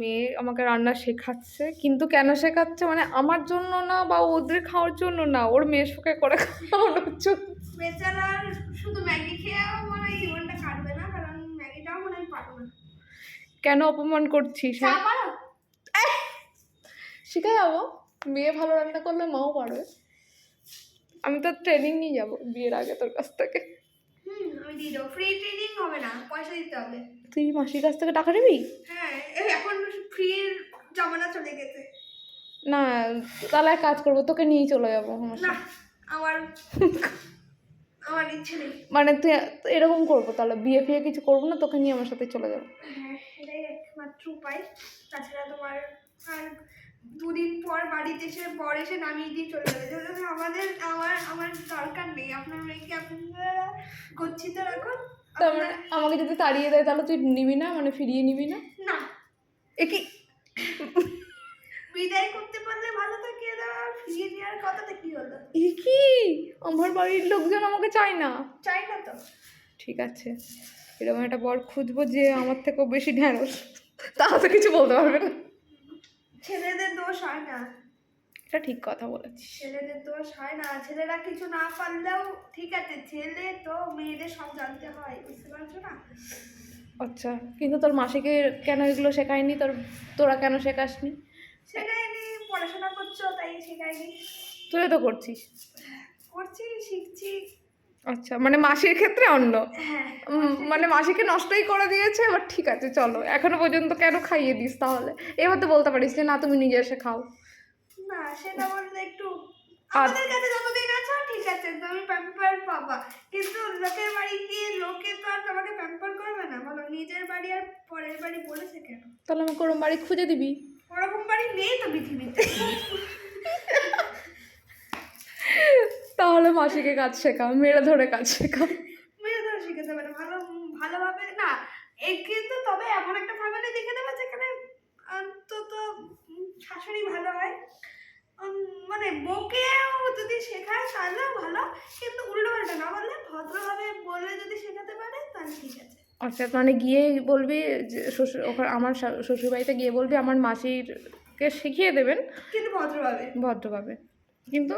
মেয়ে আমাকে রান্না শেখাচ্ছে। কিন্তু কেন শেখাচ্ছে? মানে আমার জন্য না বা ওদের খাওয়ার জন্য না। ওর মেয়েকে করে খাওয়ানোর জন্য। বেচারার শুধু ম্যাগি খেয়েও মানে জীবনটা কাটবে না কারণ ম্যাগিটাও মনে পারব না। কেন অপমান করছিস? শিখে যাব মেয়ে ভালো রান্না করলে মাও পারবে। আমি তো ট্রেনিং নিয়ে যাব বিয়ের আগে তোর কাছ থেকে। হুম আমি দিয়ে দেবো। ফ্রি ট্রেনিং হবে না পয়সা দিতে হবে। তুই মাসির কাছ থেকে টাকা নিবি? হ্যাঁ এখন ফ্রির জমানা চলে গেছে। না তাহলে এক কাজ করব তোকে নিয়েই চলে যাব না আমার আমার ইচ্ছে নেই। মানে তুই এরকম করব তাহলে বিয়ে ফিয়ে কিছু করব না তোকে নিয়ে আমার সাথে চলে যাব। হ্যাঁ এটাই একমাত্র উপায়। তাছাড়া তোমার আর দুদিন পর বাড়িতে এসে বর এসে নামিয়ে দিয়ে চলে যাবে। আমাদের আমার আমার দরকার নেই আপনার মেয়েকে আপনারা গচ্ছিত রাখুন তার মানে আমাকে যদি তাড়িয়ে দেয় তাহলে তুই নিবি না? মানে ফিরিয়ে নিবি না? না। এ কি? বিদায় করতে পারলে ভালো থাকে আর ফিরিয়ে নেওয়ার কথাটা কি হলো? এ কি? আমার বাড়ির লোকজন আমাকে চায় না। চাই না তো। ঠিক আছে। এরকম একটা বর খুঁজবো যে আমার থেকেও বেশি ঢ্যাঁড়স। তাহলে কিছু বলতে পারবে না। ছেলেদের দোষ হয় না। এটা ঠিক কথা বলেছিস। ছেলেদের দোষ হয় না ছেলেরা কিছু না পারলেও ঠিক আছে ছেলে তো মেয়েদের সব জানতে হয় বুঝতে পারছ না? আচ্ছা কিন্তু তোর মাসিকে কেন এগুলো শেখায়নি? তোর তোরা কেন শেখাসনি? শেখায়নি পড়াশোনা করছ তাই শেখায়নি। তুই তো করছিস। করছি শিখছি। আচ্ছা মানে মাসির ক্ষেত্রে অন্য। হ্যাঁ মানে মাসিকে নষ্টই করে দিয়েছে এবার ঠিক আছে চলো। এখনও পর্যন্ত কেন খাইয়ে দিস তাহলে? এবার তো বলতে পারিস যে না তুমি নিজে এসে খাও। সেটা বললে একটু আমাদের কাছে যতদিন আছো ঠিক আছে তুমি প্যাম্পার পাবা। কিন্তু লোকের বাড়ি গিয়ে লোকে তো আর তোমাকে প্যাম্পার করবে না। বলো নিজের বাড়ি আর পরের বাড়ি বলেছে কেন? তাহলে আমাকে ওরম বাড়ি খুঁজে দিবি? ওরকম বাড়ি নেই তো পৃথিবীতে। তাহলে মাসিকে কাজ শেখা মেরে ধরে কাজ শেখা মেয়ে ধরে শিখে পারে ভালো ভালোভাবে না এই কিন্তু তবে এমন একটা ফ্যামিলি দেখে দেবে যেখানে অন্তত শাশুড়ি ভালো হয়। মানে বউকেও যদি শেখায় তাহলে ভালো কিন্তু উল্টো পাল্টা না বললে ভদ্রভাবে বলে যদি শেখাতে পারে তাহলে ঠিক আছে। আচ্ছা মানে গিয়ে বলবি যে শ্বশুর ওখানে আমার শ্বশুরবাড়িতে গিয়ে বলবি আমার মাসিরকে শিখিয়ে দেবেন। কিন্তু ভদ্রভাবে। ভদ্রভাবে। কিন্তু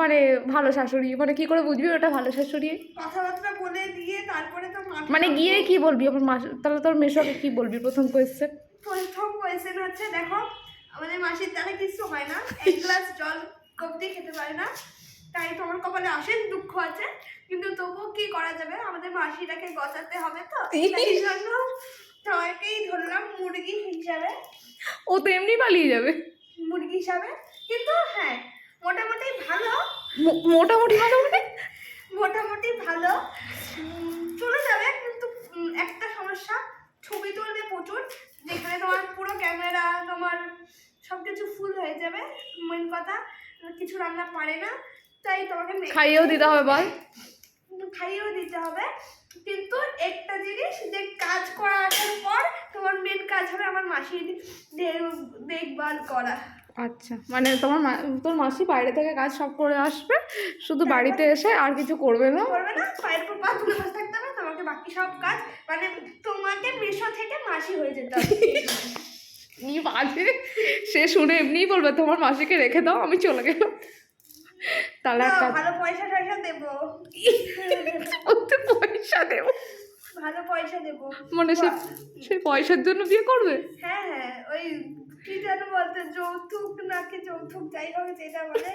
মানে ভালো শাশুড়ি মানে কি করে বুঝবি ওটা ভালো শাশুড়ি? কথাবার্তা বলে দিয়ে তারপরে তো মানে গিয়ে কি বলবি? আমার মাস তাহলে তোর মেশোকে কি বলবি প্রথম কোয়েশ্চেন প্রথম কোয়েশ্চেন হচ্ছে দেখো আমাদের মাসির দ্বারা কিছু হয় না। এক গ্লাস জল কমতি খেতে পারে না। তাই তোমার কপালে অশেষ দুঃখ আছে। কিন্তু তবুও কি করা যাবে? আমাদের মাসিটাকে গচাতে হবে তো। এই জন্য তোমাকেই ধরলাম মুরগি হিসাবে। ও তো এমনি পালিয়ে যাবে। মুরগি হিসাবে। কিন্তু হ্যাঁ মোটামুটি ভালো। মোটামুটি ভালো মানে? মোটামুটি ভালো উম, চলে যাবে কিন্তু উম, একটা সমস্যা ছবি তুলবে প্রচুর যেখানে তোমার পুরো ক্যামেরা তোমার সব কিছু ফুল হয়ে যাবে মেন কথা কিছু রান্না পারে না তাই তোমাকে খাইয়েও দিতে হবে বল। খাইয়েও দিতে হবে। কিন্তু একটা জিনিস যে কাজ করা আসার পর তোমার মেন কাজ হবে আমার মাসির দেখভাল করা। আচ্ছা মানে তোমার তোর মাসি বাইরে থেকে কাজ সব করে আসবে শুধু বাড়িতে এসে আর কিছু করবে না? করবে না পায়ের পর পা তুলে বসে থাকতে হবে তোমাকে বাকি সব কাজ মানে তোমাকে মেশো থেকে মাসি হয়ে যেতে হবে। কি বাজে। সে শুনে এমনিই বলবে তোমার মাসিকে রেখে দাও আমি চলে গেলাম। তাহলে একটা ভালো পয়সা টয়সা দেবো। পয়সা দেবো। ভালো পয়সা দেবো। মানে সে সে পয়সার জন্য বিয়ে করবে? হ্যাঁ হ্যাঁ ওই কি যেন বলতে যৌতুক নাকি যৌতুক যাই হোক যেটা বলে।